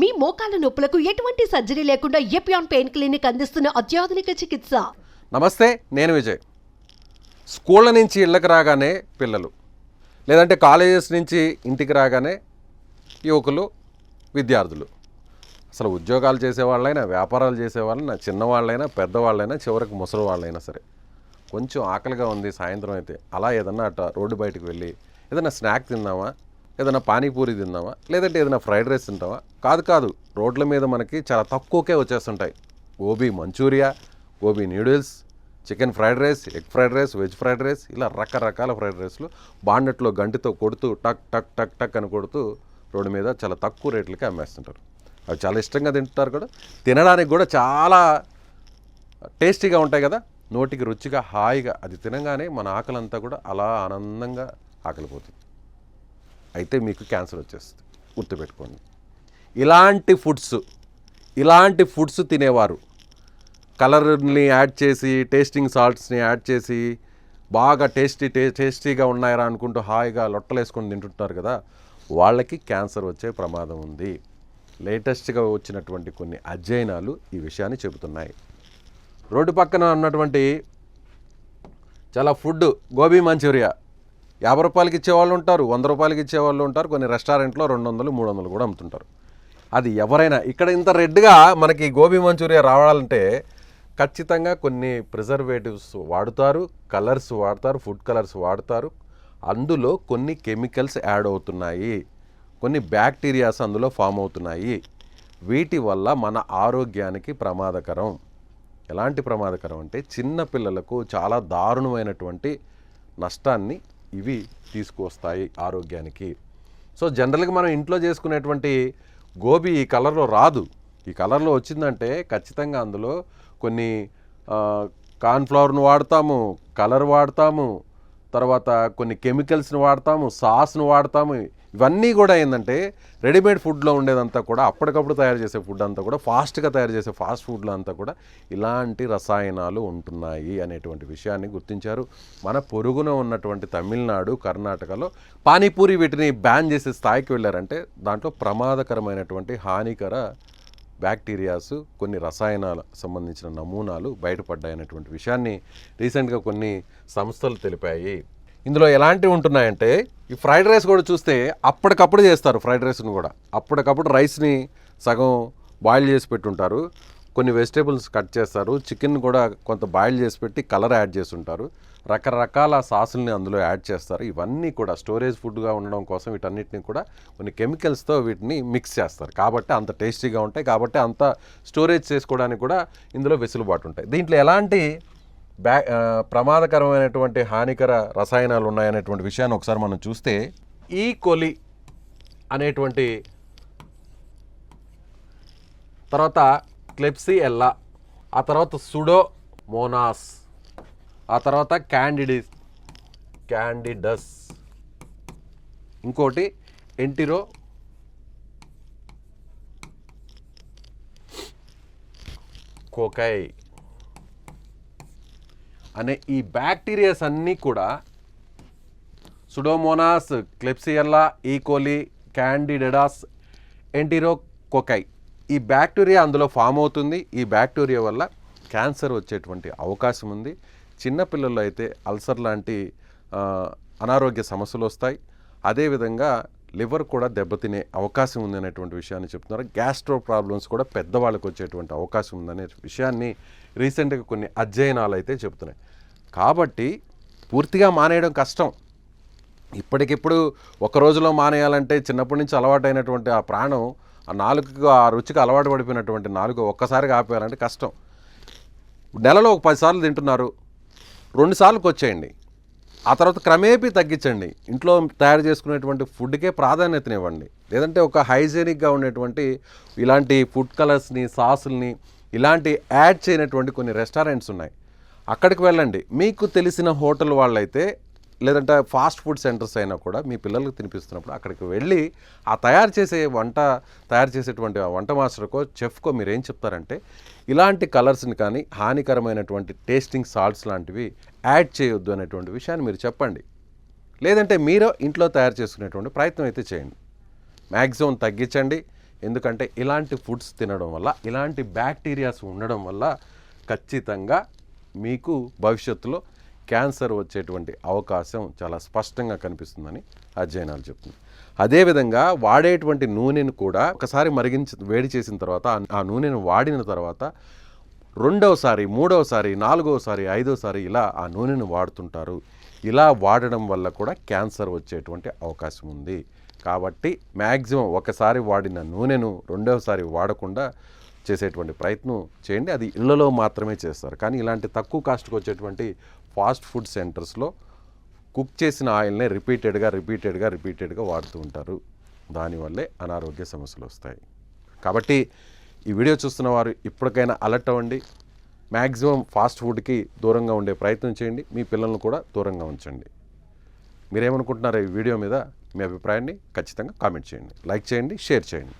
మీ మోకాల నొప్పులకు ఎటువంటి సర్జరీ లేకుండా ఎపియాన్ పెయిన్ క్లినిక్ అందిస్తున్న అత్యాధునిక చికిత్స? నమస్తే నేను విజయ్. స్కూళ్ళ నుంచి ఇళ్ళకి రాగానే పిల్లలు లేదంటే కాలేజెస్ నుంచి ఇంటికి రాగానే యువకులు విద్యార్థులు. అసలు ఉద్యోగాలు చేసేవాళ్ళైనా వ్యాపారాలు చేసేవాళ్ళైనా చిన్నవాళ్ళైనా పెద్దవాళ్ళైనా చివరికి ముసలి వాళ్ళైనా సరే కొంచెం ఆకలిగా ఉంది సాయంత్రం అయితే. అలా ఏదన్నా అట్ట రోడ్డు బయటకు వెళ్ళి ఏదైనా స్నాక్ తిందామా ఏదైనా పానీపూరి తిందామా? లేదంటే ఏదైనా ఫ్రైడ్ రైస్ తింటామా? కాదు కాదు. రోడ్ల మీద మనకి చాలా తక్కువకే వచ్చేస్తుంటాయి. Gobi manchurian gobi noodles chicken fried rice egg fried rice veg fried rice ఇలా రకరకాల ఫ్రైడ్ రైస్లు బాండెట్లో గంటితో కొడుతూ టక్ టక్ టక్ టక్ అని కొడుతూ రోడ్డు మీద చాలా తక్కువ రేట్లకి అమ్మేస్తుంటారు. అవి చాలా ఇష్టంగా తింటారు కూడా తినడానికి కూడా చాలా టేస్టీగా ఉంటాయి కదా. నోటికి రుచిగా హాయిగా అది తినగానే మన ఆకలంతా కూడా అలా ఆనందంగా ఆకలిపోతుంది. అయితే మీకు క్యాన్సర్ వచ్చేస్తుంది. గుర్తుపెట్టుకోండి. ఇలాంటి ఫుడ్స్ ఇలాంటి ఫుడ్స్ తినేవారు. కలర్ని యాడ్ చేసి టేస్టింగ్ సాల్ట్స్ని యాడ్ చేసి బాగా టేస్టీ టే టేస్టీగా ఉన్నాయరా అనుకుంటూ హాయిగా లొట్టలేసుకొని తింటుంటారు కదా వాళ్ళకి క్యాన్సర్ వచ్చే ప్రమాదం ఉంది. లేటెస్ట్గా వచ్చినటువంటి కొన్ని అధ్యయనాలు ఈ విషయాన్ని చెబుతున్నాయి. రోడ్డు పక్కన ఉన్నటువంటి చాలా ఫుడ్ గోబీ మంచూరియా. యాభై రూపాయలకి ఇచ్చేవాళ్ళు ఉంటారు వంద రూపాయలకి ఇచ్చేవాళ్ళు ఉంటారు కొన్ని రెస్టారెంట్లో రెండు వందలు మూడు వందలు కూడా అమ్ముతుంటారు. అది ఎవరైనా ఇక్కడ ఇంత రెడ్గా మనకి గోబీ మంచూరియా రావాలంటే ఖచ్చితంగా కొన్ని ప్రిజర్వేటివ్స్ వాడుతారు కలర్స్ వాడతారు ఫుడ్ కలర్స్ వాడతారు. అందులో కొన్ని కెమికల్స్ యాడ్ అవుతున్నాయి కొన్ని బ్యాక్టీరియాస్ అందులో ఫామ్ అవుతున్నాయి. వీటి వల్ల మన ఆరోగ్యానికి ప్రమాదకరం. ఎలాంటి ప్రమాదకరం అంటే చిన్న పిల్లలకు చాలా దారుణమైనటువంటి నష్టాన్ని ఇవి తీసుకువస్తాయి ఆరోగ్యానికి. సో జనరల్గా మనం ఇంట్లో చేసుకునేటువంటి గోబీ ఈ కలర్లో రాదు. ఈ కలర్లో వచ్చిందంటే ఖచ్చితంగా అందులో కొన్ని కార్న్ఫ్లవర్ను వాడతాము కలర్ వాడతాము తర్వాత కొన్ని కెమికల్స్ని వాడతాము సాస్ను వాడతాము ఇవన్నీ కూడా ఏంటంటే రెడీమేడ్ ఫుడ్లో ఉండేదంతా కూడా అప్పటికప్పుడు తయారు చేసే ఫుడ్ అంతా కూడా ఫాస్ట్గా తయారు చేసే ఫాస్ట్ ఫుడ్లో అంతా కూడా ఇలాంటి రసాయనాలు ఉంటున్నాయి అనేటువంటి విషయాన్ని గుర్తించారు. మన పొరుగున ఉన్నటువంటి తమిళనాడు కర్ణాటకలో పానీపూరి వీటిని బ్యాన్ చేసే స్థాయికి వెళ్ళారంటే దాంట్లో ప్రమాదకరమైనటువంటి హానికర బ్యాక్టీరియాస్ కొన్ని రసాయనాల సంబంధించిన నమూనాలు బయటపడ్డాయనేటువంటి విషయాన్ని రీసెంట్గా కొన్ని సంస్థలు తెలిపాయి. ఇందులో ఎలాంటివి ఉంటున్నాయంటే ఈ ఫ్రైడ్ రైస్ కూడా చూస్తే అప్పటికప్పుడు చేస్తారు ఫ్రైడ్ రైస్ని కూడా. అప్పటికప్పుడు రైస్ని సగం బాయిల్ చేసి పెట్టుంటారు. కొన్ని వెజిటేబుల్స్ కట్ చేస్తారు. చికెన్ కూడా కొంత బాయిల్ చేసి పెట్టి కలర్ యాడ్ చేస్తుంటారు. రకరకాల సాసుల్ని అందులో యాడ్ చేస్తారు. ఇవన్నీ కూడా స్టోరేజ్ ఫుడ్గా ఉండడం కోసం వీటన్నిటిని కూడా కొన్ని కెమికల్స్తో వీటిని మిక్స్ చేస్తారు. కాబట్టి అంత టేస్టీగా ఉంటాయి. కాబట్టి అంత స్టోరేజ్ చేసుకోవడానికి కూడా ఇందులో వెసులుబాటు ఉంటాయి. దీంట్లో ఎలాంటి బ్యా ప్రమాదకరమైనటువంటి హానికర రసాయనాలు ఉన్నాయనేటువంటి విషయాన్ని ఒకసారి మనం చూస్తే ఈ కొలి అనేటువంటి తర్వాత క్లెప్సీ ఎల్లా ఆ తర్వాత సుడో మోనాస్ ఆ తర్వాత క్యాండిడిస్ క్యాండిడస్ ఇంకోటి ఎంటిరో కోకై. అనే ఈ బ్యాక్టీరియాస్ అన్నీ కూడా సుడోమోనాస్ క్లెప్సియల్లా ఈకోలి క్యాండిడెడాస్ ఎంటిరో కొకై ఈ బ్యాక్టీరియా అందులో ఫామ్ అవుతుంది. ఈ బ్యాక్టీరియా వల్ల క్యాన్సర్ వచ్చేటువంటి అవకాశం ఉంది. చిన్నపిల్లల్లో అయితే అల్సర్ లాంటి అనారోగ్య సమస్యలు వస్తాయి. అదేవిధంగా లివర్ కూడా దెబ్బతినే అవకాశం ఉంది అనేటువంటి విషయాన్ని చెప్తున్నారు. గ్యాస్ట్రో ప్రాబ్లమ్స్ కూడా పెద్దవాళ్ళకి వచ్చేటువంటి అవకాశం ఉందనే విషయాన్ని రీసెంట్గా కొన్ని అధ్యయనాలు అయితే చెప్తున్నాయి. కాబట్టి పూర్తిగా మానేయడం కష్టం. ఇప్పటికిప్పుడు ఒక రోజులో మానేయాలంటే చిన్నప్పటి నుంచి అలవాటైనటువంటి ఆ ప్రాణం ఆ నాలుగుకు ఆ రుచికి అలవాటు పడిపోయినటువంటి నాలుగు ఒక్కసారిగా ఆపేయాలంటే కష్టం. నెలలో ఒక పదిసార్లు తింటున్నారు. రెండుసార్లకు వచ్చేయండి. ఆ తర్వాత క్రమేపీ తగ్గించండి. ఇంట్లో తయారు చేసుకునేటువంటి ఫుడ్కే ప్రాధాన్యతనివ్వండి. లేదంటే ఒక హైజీనిక్గా ఉండేటువంటి ఇలాంటి ఫుడ్ కలర్స్ని సాసుల్ని ఇలాంటి యాడ్ చేయనటువంటి కొన్ని రెస్టారెంట్స్ ఉన్నాయి. అక్కడికి వెళ్ళండి. మీకు తెలిసిన హోటల్ వాళ్ళైతే లేదంటే ఫాస్ట్ ఫుడ్ సెంటర్స్ అయినా కూడా మీ పిల్లలకు తినిపిస్తున్నప్పుడు అక్కడికి వెళ్ళి ఆ తయారు చేసే వంట తయారు చేసేటువంటి ఆ వంట మాస్టర్కో చెఫ్కో మీరు ఏం చెప్తారంటే ఇలాంటి కలర్స్ని కానీ హానికరమైనటువంటి టేస్టింగ్ సాల్ట్స్ లాంటివి యాడ్ చేయొద్దు అనేటువంటి విషయాన్ని మీరు చెప్పండి. లేదంటే మీరు ఇంట్లో తయారు చేసుకునేటువంటి ప్రయత్నం అయితే చేయండి. మ్యాక్సిమం తగ్గించండి. ఎందుకంటే ఇలాంటి ఫుడ్స్ తినడం వల్ల ఇలాంటి బ్యాక్టీరియాస్ ఉండడం వల్ల ఖచ్చితంగా మీకు భవిష్యత్తులో క్యాన్సర్ వచ్చేటువంటి అవకాశం చాలా స్పష్టంగా కనిపిస్తుందని అధ్యయనాలు చెప్తుంది అదేవిధంగా వాడేటువంటి నూనెను కూడా ఒకసారి మరిగించి వేడి చేసిన తర్వాత ఆ- నూనెను వాడిన తర్వాత రెండవసారి మూడవసారి నాలుగవసారి ఐదవసారి ఇలా ఆ నూనెను వాడుతుంటారు. ఇలా వాడడం వల్ల కూడా క్యాన్సర్ వచ్చేటువంటి అవకాశం ఉంది. కాబట్టి మ్యాక్సిమం ఒకసారి వాడిన నూనెను రెండవసారి వాడకుండా చేసేటువంటి ప్రయత్నం చేయండి. అది ఇళ్ళలో మాత్రమే చేస్తారు. కానీ ఇలాంటి తక్కువ కాస్ట్కి వచ్చేటువంటి ఫాస్ట్ ఫుడ్ సెంటర్స్లో కుక్ చేసిన ఆయిల్నే రిపీటెడ్గా రిపీటెడ్గా రిపీటెడ్గా వాడుతూ ఉంటారు. దానివల్లే అనారోగ్య సమస్యలు వస్తాయి. కాబట్టి ఈ వీడియో చూస్తున్న వారు ఇప్పటికైనా అలర్ట్ అవ్వండి. మ్యాక్సిమం ఫాస్ట్ ఫుడ్కి దూరంగా ఉండే ప్రయత్నం చేయండి. మీ పిల్లలను కూడా దూరంగా ఉంచండి. మీరేమనుకుంటున్నారో ఈ వీడియో మీద మీ అభిప్రాయాన్ని ఖచ్చితంగా కామెంట్ చేయండి. లైక్ చేయండి షేర్ చేయండి.